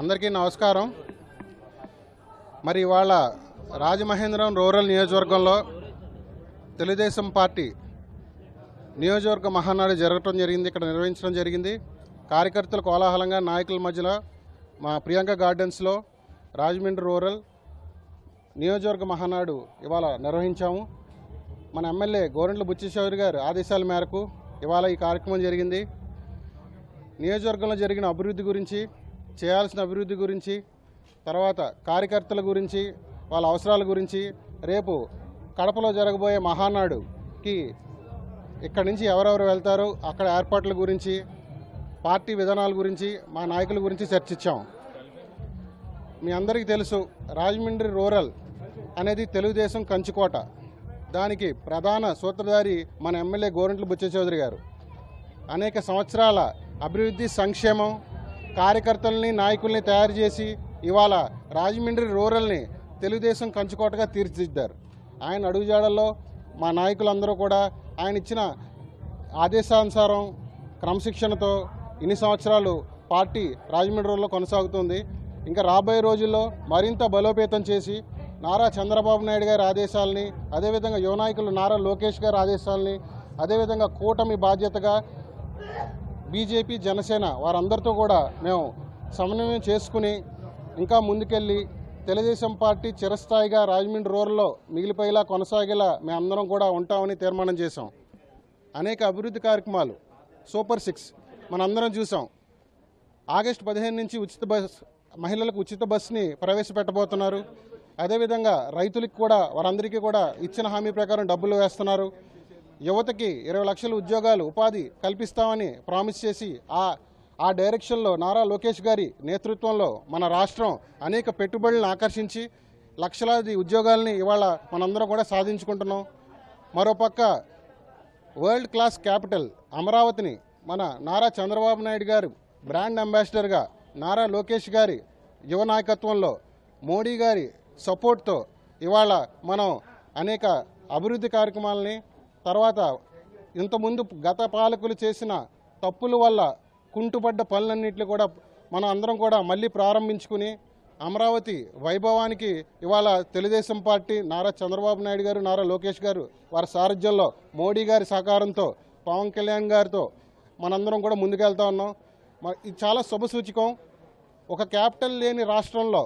అందరికీ నమస్కారం. మరి ఇవాళ రాజమహేంద్రం రూరల్ నియోజకవర్గంలో తెలుగుదేశం పార్టీ నియోజకవర్గ మహానాడు జరగటం జరిగింది ఇక్కడ నిర్వహించడం జరిగింది. కార్యకర్తలు కోలాహలంగా నాయకుల మధ్యలో మా ప్రియాంక గార్డెన్స్లో రాజమండ్రి రూరల్ నియోజకవర్గ మహానాడు ఇవాళ నిర్వహించాము. మన ఎమ్మెల్యే గోరెంట్ల బుచ్చిశౌరి గారు ఆదేశాల మేరకు ఇవాళ ఈ కార్యక్రమం జరిగింది. నియోజకవర్గంలో జరిగిన అభివృద్ధి గురించి చేయాల్సిన అభివృద్ధి గురించి తర్వాత కార్యకర్తల గురించి వాళ్ళ అవసరాల గురించి రేపు కడపలో జరగబోయే మహానాడుకి ఇక్కడి నుంచి ఎవరెవరు వెళ్తారో అక్కడ ఏర్పాట్ల గురించి పార్టీ విధానాల గురించి మా నాయకుల గురించి చర్చించాం. మీ అందరికీ తెలుసు రాజమండ్రి రూరల్ అనేది తెలుగుదేశం కంచుకోట. దానికి ప్రధాన సూత్రధారి మన ఎమ్మెల్యే గోరంట్ల బుచ్చ చౌదరి గారు. అనేక సంవత్సరాల అభివృద్ధి సంక్షేమం కార్యకర్తల్ని నాయకుల్ని తయారు చేసి ఇవాళ రాజమండ్రి రూరల్ని తెలుగుదేశం కంచుకోటగా తీర్చిదిద్దారు. ఆయన అడుగుజాడల్లో మా నాయకులందరూ కూడా ఆయన ఇచ్చిన ఆదేశానుసారం క్రమశిక్షణతో ఇన్ని సంవత్సరాలు పార్టీ రాజమండ్రి రూరల్లో కొనసాగుతుంది. ఇంకా రాబోయే రోజుల్లో మరింత బలోపేతం చేసి నారా చంద్రబాబు నాయుడు గారి ఆదేశాలని అదేవిధంగా యువ నాయకులు నారా లోకేష్ గారి ఆదేశాలని అదేవిధంగా కూటమి బాధ్యతగా బీజేపీ జనసేన వారందరితో కూడా మేము సమన్వయం చేసుకుని ఇంకా ముందుకెళ్ళి తెలుగుదేశం పార్టీ చిరస్థాయిగా రాజమండ్రి రూరల్లో మిగిలిపోయేలా కొనసాగేలా మేమందరం కూడా ఉంటామని తీర్మానం చేశాం. అనేక అభివృద్ధి కార్యక్రమాలు సూపర్ సిక్స్ మనందరం చూసాం ఆగస్టు పదిహేను నుంచి ఉచిత బస్ మహిళలకు ఉచిత బస్ని ప్రవేశపెట్టబోతున్నారు. అదేవిధంగా రైతులకు కూడా వారందరికీ కూడా ఇచ్చిన హామీ ప్రకారం డబ్బులు వేస్తున్నారు. యువతకి ఇరవై లక్షల ఉద్యోగాలు ఉపాధి కల్పిస్తామని ప్రామిస్ చేసి ఆ ఆ డైరెక్షన్లో నారా లోకేష్ గారి నేతృత్వంలో మన రాష్ట్రం అనేక పెట్టుబడులను ఆకర్షించి లక్షలాది ఉద్యోగాల్ని ఇవాళ మనందరం కూడా సాధించుకుంటున్నాం. మరోపక్క వరల్డ్ క్లాస్ క్యాపిటల్ అమరావతిని మన నారా చంద్రబాబు నాయుడు గారు బ్రాండ్ అంబాసిడర్గా నారా లోకేష్ గారి యువ నాయకత్వంలో మోడీ గారి సపోర్ట్తో ఇవాళ మనం అనేక అభివృద్ధి కార్యక్రమాలని తర్వాత ఇంతకుముందు గత పాలకులు చేసిన తప్పుల వల్ల కుంటుపడ్డ పనులన్నింటినీ కూడా మనం అందరం కూడా మళ్ళీ ప్రారంభించుకుని అమరావతి వైభవానికి ఇవాళ తెలుగుదేశం పార్టీ నారా చంద్రబాబు నాయుడు గారు నారా లోకేష్ గారు వారి సారథ్యంలో మోడీ గారి సహకారంతో పవన్ కళ్యాణ్ గారితో మనందరం కూడా ముందుకెళ్తా ఉన్నాం. ఇది చాలా శుభసూచకం. ఒక క్యాపిటల్ లేని రాష్ట్రంలో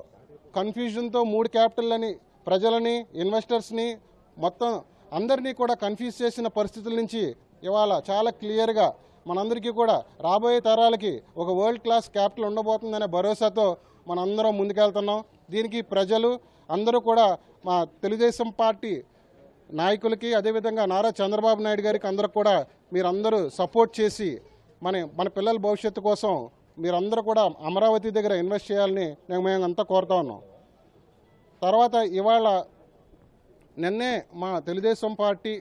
కన్ఫ్యూజన్తో మూడు క్యాపిటల్ అని ప్రజలని ఇన్వెస్టర్స్ని మొత్తం అందరినీ కూడా కన్ఫ్యూజ్ చేసిన పరిస్థితుల నుంచి ఇవాళ చాలా క్లియర్గా మనందరికీ కూడా రాబోయే తరాలకి ఒక వరల్డ్ క్లాస్ క్యాపిటల్ ఉండబోతుందనే భరోసాతో మనందరం ముందుకెళ్తున్నాం. దీనికి ప్రజలు అందరూ కూడా మా తెలుగుదేశం పార్టీ నాయకులకి అదేవిధంగా నారా చంద్రబాబు నాయుడు గారికి అందరూ కూడా మీరందరూ సపోర్ట్ చేసి మన మన పిల్లల భవిష్యత్తు కోసం మీరందరూ కూడా అమరావతి దగ్గర ఇన్వెస్ట్ చేయాలని నేను మేము అంతా కోరుతా ఉన్నాం. తర్వాత ఇవాళ నిన్నే మా తెలుగుదేశం పార్టీ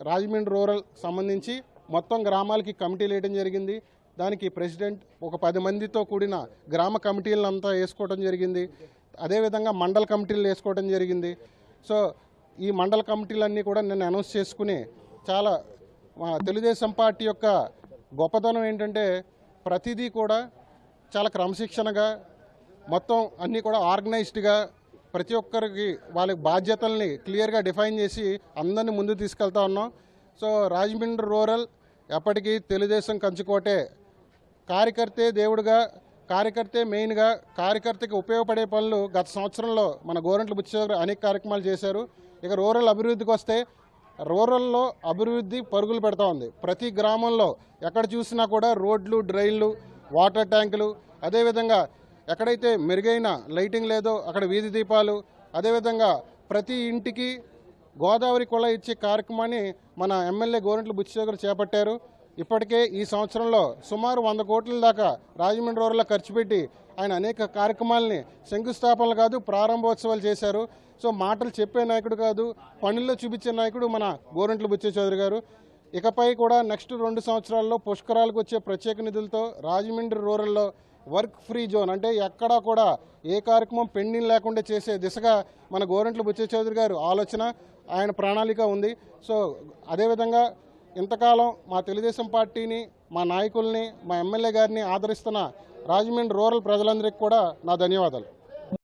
రాజమండ్రి రూరల్ సంబంధించి మొత్తం గ్రామాలకి కమిటీలు వేయడం జరిగింది. దానికి ప్రెసిడెంట్ ఒక పది మందితో కూడిన గ్రామ కమిటీలను అంతా వేసుకోవడం జరిగింది. అదేవిధంగా మండల కమిటీలు వేసుకోవడం జరిగింది. సో ఈ మండల కమిటీలన్నీ కూడా నేను అనౌన్స్ చేసుకుని చాలా మా తెలుగుదేశం పార్టీ యొక్క గొప్పతనం ఏంటంటే ప్రతిదీ కూడా చాలా క్రమశిక్షణగా మొత్తం అన్నీ కూడా ఆర్గనైజ్డ్గా ప్రతి ఒక్కరికి వాళ్ళ బాధ్యతల్ని క్లియర్గా డిఫైన్ చేసి అందరిని ముందు తీసుకెళ్తా ఉన్నాం. సో రాజమండ్రి రూరల్ ఎప్పటికీ తెలుగుదేశం కంచుకోటే. కార్యకర్తే దేవుడుగా కార్యకర్తే మెయిన్గా కార్యకర్తకి ఉపయోగపడే పనులు గత సంవత్సరంలో మన గోరంట్ల బుచ్చేవారు అనేక కార్యక్రమాలు చేశారు. ఇక రూరల్ అభివృద్ధికి వస్తే రూరల్లో అభివృద్ధి పరుగులు పెడతా ఉంది. ప్రతి గ్రామంలో ఎక్కడ చూసినా కూడా రోడ్లు డ్రైన్లు వాటర్ ట్యాంకులు అదేవిధంగా ఎక్కడైతే మెరుగైన లైటింగ్ లేదో అక్కడ వీధి దీపాలు అదేవిధంగా ప్రతి ఇంటికి గోదావరి కొల ఇచ్చే కార్యక్రమాన్ని మన ఎమ్మెల్యే గోరెంట్ల బుచ్చిశేఖర్ చేపట్టారు. ఇప్పటికే ఈ సంవత్సరంలో సుమారు వంద కోట్ల దాకా రాజమండ్రి రూరల్లో ఖర్చు పెట్టి ఆయన అనేక కార్యక్రమాలని శంకుస్థాపనలు కాదు ప్రారంభోత్సవాలు చేశారు. సో మాటలు చెప్పే నాయకుడు కాదు పనుల్లో చూపించే నాయకుడు మన గోరెంట్ల బుచ్చే చౌదరి గారు. ఇకపై కూడా నెక్స్ట్ రెండు సంవత్సరాల్లో పుష్కరాలకు వచ్చే ప్రత్యేక నిధులతో రాజమండ్రి రూరల్లో వర్క్ ఫ్రీ జోన్ అంటే ఎక్కడా కూడా ఏ కార్యక్రమం పెండింగ్ లేకుండా చేసే దిశగా మన గోరంట్ల బుచ్చ చౌదరి గారు ఆలోచన ఆయన ప్రణాళిక ఉంది. సో అదేవిధంగా ఇంతకాలం మా తెలుగుదేశం పార్టీని మా నాయకుల్ని మా ఎమ్మెల్యే గారిని ఆదరిస్తున్న రాజమండ్రి రూరల్ ప్రజలందరికీ కూడా నా ధన్యవాదాలు.